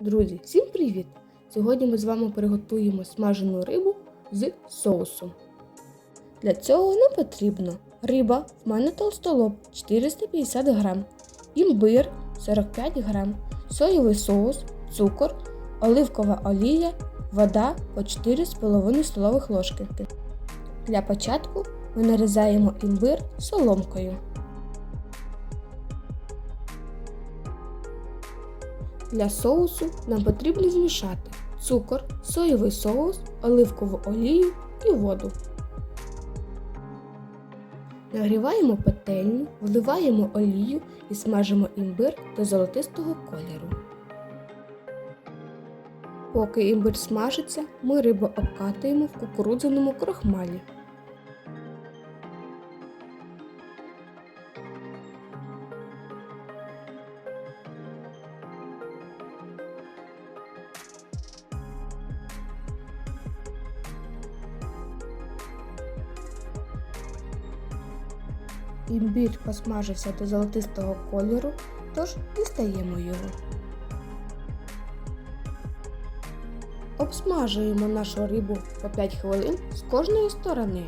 Друзі, всім привіт! Сьогодні ми з вами приготуємо смажену рибу з соусом. Для цього нам потрібно риба, в мене толстолоб 450 грам, імбир 45 грам, соєвий соус, цукор, оливкова олія, вода по 4,5 столових ложки. Для початку ми нарізаємо імбир соломкою. Для соусу нам потрібно змішати цукор, соєвий соус, оливкову олію і воду. Нагріваємо пательню, вливаємо олію і смажимо імбир до золотистого кольору. Поки імбир смажиться, ми рибу обкатуємо в кукурудзяному крохмалі. Імбір посмажився до золотистого кольору, тож дістаємо його. Обсмажуємо нашу рибу по 5 хвилин з кожної сторони.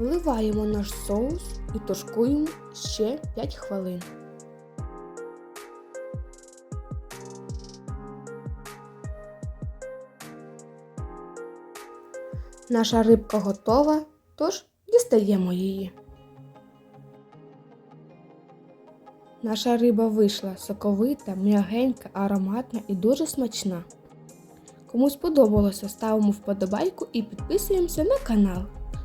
Вливаємо наш соус і тушкуємо ще 5 хвилин. Наша рибка готова, тож дістаємо її. Наша риба вийшла соковита, м'ягенька, ароматна і дуже смачна. Кому сподобалося, ставимо вподобайку і підписуємося на канал.